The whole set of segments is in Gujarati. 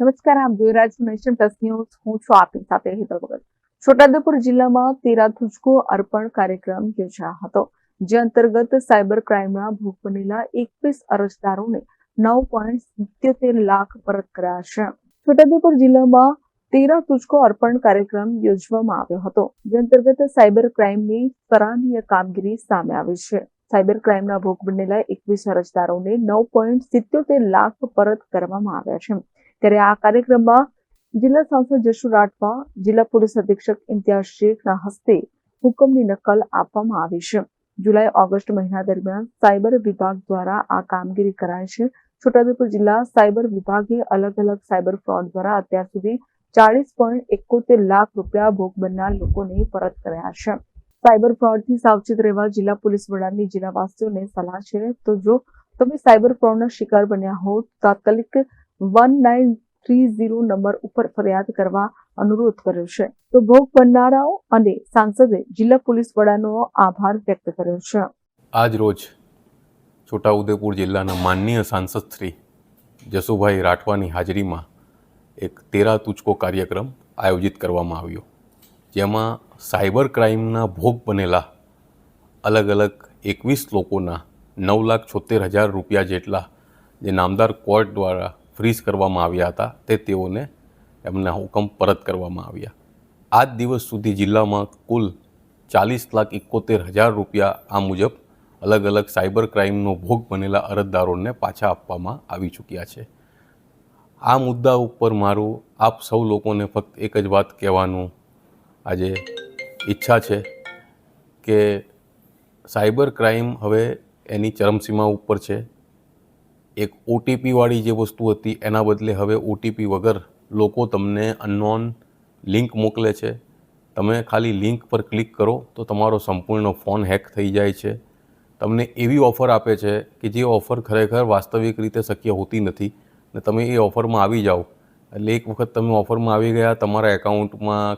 નમસ્કાર આપ જોઈ રહ્યા છો નેશન પ્લસ ન્યૂઝ. હું છું આપની સાથે હેતલ ભગત. છોટાઉદેપુર જિલ્લામાં તેરા થુજકો અર્પણ કાર્યક્રમ યોજાયો હતો, જે અંતર્ગત સાયબર ક્રાઇમના ભોગ બનેલા એકવીસ અરજદારોને નવ પોઈન્ટ સિત્યોતેર લાખ પરત કર્યા છે. છોટાઉદેપુર જિલ્લામાં તેરા તુજકો અર્પણ કાર્યક્રમ યોજવામાં આવ્યો હતો, જે અંતર્ગત સાયબર ક્રાઇમની સરાહનીય કામગીરી સામે આવી છે. સાયબર ક્રાઇમના ભોગ બનેલા એકવીસ અરજદારોને નવ પોઈન્ટ સિત્યોતેર લાખ પરત કરવામાં આવ્યા છે. ત્યારે આ કાર્યક્રમમાં જિલ્લા સાંસદ જશુ રાઠવા, જિલ્લા પોલીસ અધિક્ષક ઇમ્તિયાઝ શેખના હસ્તે હુકમની નકલ આપવામાં આવી છે. જુલાઈ, ઓગસ્ટ મહિના દરમિયાન સાયબર વિભાગ દ્વારા આ કામગીરી કરાય છે. છોટાઉદેપુર જિલ્લા સાયબર વિભાગે અલગ અલગ સાયબર ફ્રોડ દ્વારા અત્યાર સુધી ચાલીસ પોઈન્ટ એકોતેર લાખ રૂપિયા ભોગ બનનાર લોકોને પરત કર્યા છે. સાયબર ફ્રોડથી સાવચેત રહેવા જિલ્લા પોલીસ વડાની જિલ્લાવાસીઓને સલાહ છે. તો જો તમે સાયબર ફ્રોડના શિકાર બન્યા હો તાત્કાલિક one nine three zero number ઉપર ફરિયાદ કરવા અનુરોધ કર્યો છે. તો ભોગ બનનારાઓ અને સાંસદે જિલ્લા પોલીસ વડાનો આભાર વ્યક્ત કર્યો છે. આજ રોજ છોટાઉદેપુર જિલ્લાના માનનીય સાંસદ શ્રી જસુભાઈ રાઠવાની હાજરીમાં એક તેરા તુચકો કાર્યક્રમ આયોજિત કરવામાં આવ્યો. જેમાં સાયબર ક્રાઇમના ભોગ બનેલા અલગ અલગ એકવીસ લોકોના નવ લાખ છોતેર હજાર રૂપિયા જેટલા જે નામદાર કોર્ટ દ્વારા ફ્રીઝ કરવામાં આવ્યા હતા તે તેઓને એમના હુકમ પરત કરવામાં આવ્યા. આજ દિવસ સુધી જિલ્લામાં કુલ ચાલીસ લાખ એકોતેર હજાર રૂપિયા આ મુજબ અલગ અલગ સાયબર ક્રાઇમનો ભોગ બનેલા અરજદારોને પાછા આપવામાં આવી ચૂક્યા છે. આ મુદ્દા ઉપર મારું, આપ સૌ લોકોને ફક્ત એક જ વાત કહેવાનું આજે ઈચ્છા છે કે સાયબર ક્રાઇમ હવે એની ચરમસીમા ઉપર છે. એક ઓટીપીવાળી જે વસ્તુ હતી, એના બદલે હવે ઓટીપી વગર લોકો તમને અનનોન લિંક મોકલે છે. તમે ખાલી લિંક પર ક્લિક કરો તો તમારો સંપૂર્ણ ફોન હેક થઈ જાય છે. તમને એવી ઓફર આપે છે કે જે ઓફર ખરેખર વાસ્તવિક રીતે શક્ય હોતી નથી ને તમે એ ઓફરમાં આવી જાઓ. એટલે એક વખત તમે ઓફરમાં આવી ગયા, તમારા એકાઉન્ટમાં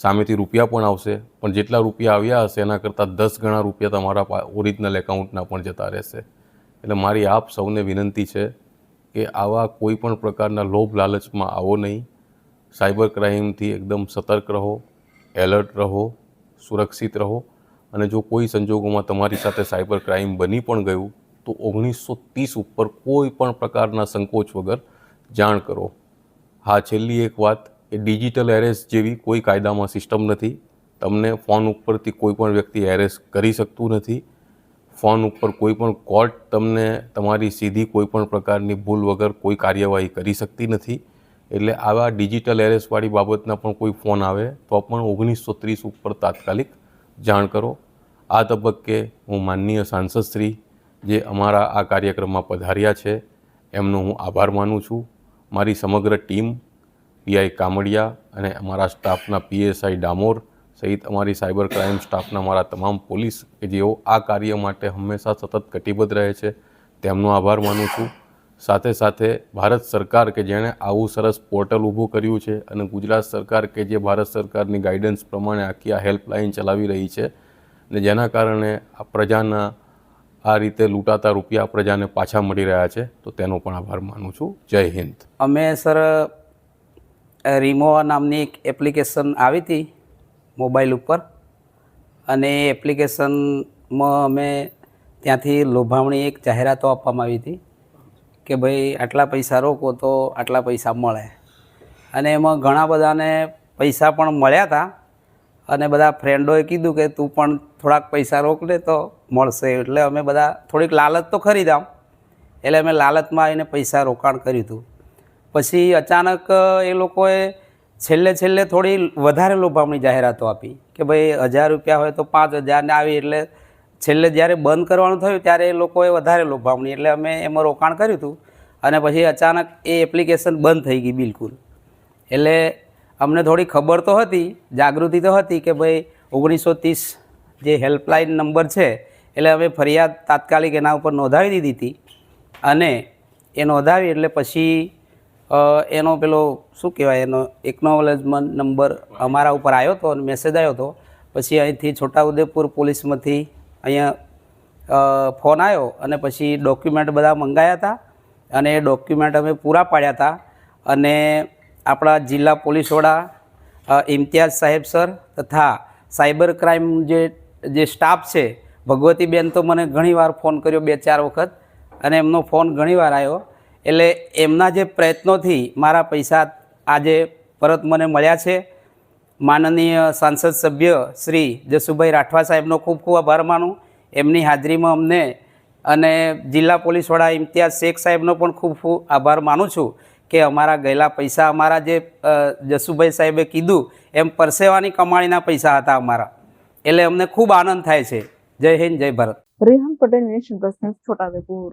સામેથી રૂપિયા પણ આવશે, પણ જેટલા રૂપિયા આવ્યા હશે એના કરતાં દસ ગણા રૂપિયા તમારા ઓરિજિનલ એકાઉન્ટના પણ જતા રહેશે. એટલે મારી આપ સૌને વિનંતી છે કે આવા કોઈ પણ પ્રકારના લોભ લાલચમાં આવો નહીં. સાયબર ક્રાઇમથી એકદમ સતર્ક રહો, એલર્ટ રહો, સુરક્ષિત રહો. અને જો કોઈ સંજોગોમાં તમારી સાથે સાયબર ક્રાઇમ બની પણ ગયું, તો ઓગણીસો ત્રીસ ઉપર કોઈ પણ પ્રકારના સંકોચ વગર જાણ કરો. હા, છેલ્લી એક વાત, એ ડિજિટલ એરેસ્ટ જેવી કોઈ કાયદામાં સિસ્ટમ નથી. તમને ફોન ઉપરથી કોઈ પણ વ્યક્તિ એરેસ્ટ કરી શકતું નથી. ફોન ઉપર કોઈ પણ કોર્ટ તમને તમારી સીધી કોઈ પણ પ્રકારની ભૂલ વગર કોઈ કાર્યવાહી કરી શકતી નથી. એટલે આવા ડિજિટલ એરેસ્ટવાળી બાબતના પણ કોઈ ફોન આવે તો પણ ઓગણીસો ત્રીસ ઉપર તાત્કાલિક જાણ કરો. આ તબક્કે હું માનનીય સાંસદશ્રી જે અમારા આ કાર્યક્રમમાં પધાર્યા છે, એમનો હું આભાર માનું છું. મારી સમગ્ર ટીમ પીઆઈ કામડિયા અને અમારા સ્ટાફના પીએસઆઈ ડામોર સહિત અમારી સાયબર ક્રાઇમ સ્ટાફના મારા તમામ પોલીસ કે જેઓ આ કાર્ય માટે હંમેશા સતત કટિબદ્ધ રહે છે, તેમનો આભાર માનું છું. સાથે સાથે ભારત સરકાર કે જેણે આવું સરસ પોર્ટલ ઊભું કર્યું છે અને ગુજરાત સરકાર કે જે ભારત સરકારની ગાઈડન્સ પ્રમાણે આખી આ હેલ્પલાઇન ચલાવી રહી છે ને જેના કારણે આ પ્રજાના આ રીતે લૂંટાતા રૂપિયા પ્રજાને પાછા મળી રહ્યા છે, તો તેનો પણ આભાર માનું છું. જય હિન્દ. અમે સર રીમોવા નામની એક એપ્લિકેશન આવી હતી. મોબાઈલ ઉપર. અને એ એપ્લિકેશનમાં અમે ત્યાંથી લોભામણી એક જાહેરાતો આપવામાં આવી હતી કે ભાઈ આટલા પૈસા રોકો તો આટલા પૈસા મળે. અને એમાં ઘણા બધાને પૈસા પણ મળ્યા હતા અને બધા ફ્રેન્ડોએ કીધું કે તું પણ થોડાક પૈસા રોકલે તો મળશે. એટલે અમે બધા થોડીક લાલચ તો ખરી દામ એટલે અમે લાલચમાં આવીને પૈસા રોકાણ કર્યું હતું. પછી અચાનક એ લોકોએ છેલ્લે છેલ્લે થોડી વધારે લોભામણી જાહેરાતો આપી કે ભાઈ હજાર રૂપિયા હોય તો પાંચ હજારને આવી એટલે છેલ્લે જ્યારે બંધ કરવાનું થયું ત્યારે એ લોકોએ વધારે લોભામણી એટલે અમે એમાં રોકાણ કર્યું હતું અને પછી અચાનક એ એપ્લિકેશન બંધ થઈ ગઈ બિલકુલ. એટલે અમને થોડી ખબર તો હતી, જાગૃતિ તો હતી કે ભાઈ ઓગણીસો ત્રીસ જે હેલ્પલાઇન નંબર છે એટલે અમે ફરિયાદ તાત્કાલિક એના ઉપર નોંધાવી દીધી હતી અને એ નોંધાવી એટલે પછી એનો પેલો શું કહેવાય, એનો એકનોલેજમેન્ટ નંબર અમારા ઉપર આવ્યો હતો અને મેસેજ આવ્યો હતો. પછી અહીંથી છોટાઉદેપુર પોલીસમાંથી અહીંયા ફોન આવ્યો અને પછી ડોક્યુમેન્ટ બધા મંગાવ્યા હતા અને એ ડોક્યુમેન્ટ અમે પૂરા પાડ્યા હતા. અને આપણા જિલ્લા પોલીસ વડા ઇમ્તિયાઝ સાહેબ સર તથા સાયબર ક્રાઇમ જે જે સ્ટાફ છે, ભગવતીબેન તો મને ઘણીવાર ફોન કર્યો બે ચાર વખત અને એમનો ફોન ઘણીવાર આવ્યો. એટલે એમના જે પ્રયત્નોથી મારા પૈસા આજે પરત મને મળ્યા છે. માનનીય સાંસદ સભ્ય શ્રી જસુભાઈ રાઠવા સાહેબનો ખૂબ ખૂબ આભાર માનું. એમની હાજરીમાં અમને અને જિલ્લા પોલીસ વડા ઇમ્તિયાઝ શેખ સાહેબનો પણ ખૂબ ખૂબ આભાર માનું છું કે અમારા ગયેલા પૈસા, અમારા જે જસુભાઈ સાહેબે કીધું, એમ પરસેવાની કમાણીના પૈસા હતા અમારા. એટલે અમને ખૂબ આનંદ થાય છે. જય હિન્દ, જય Bharat. Rehan Patel, Nation Plus News Chhotaudepur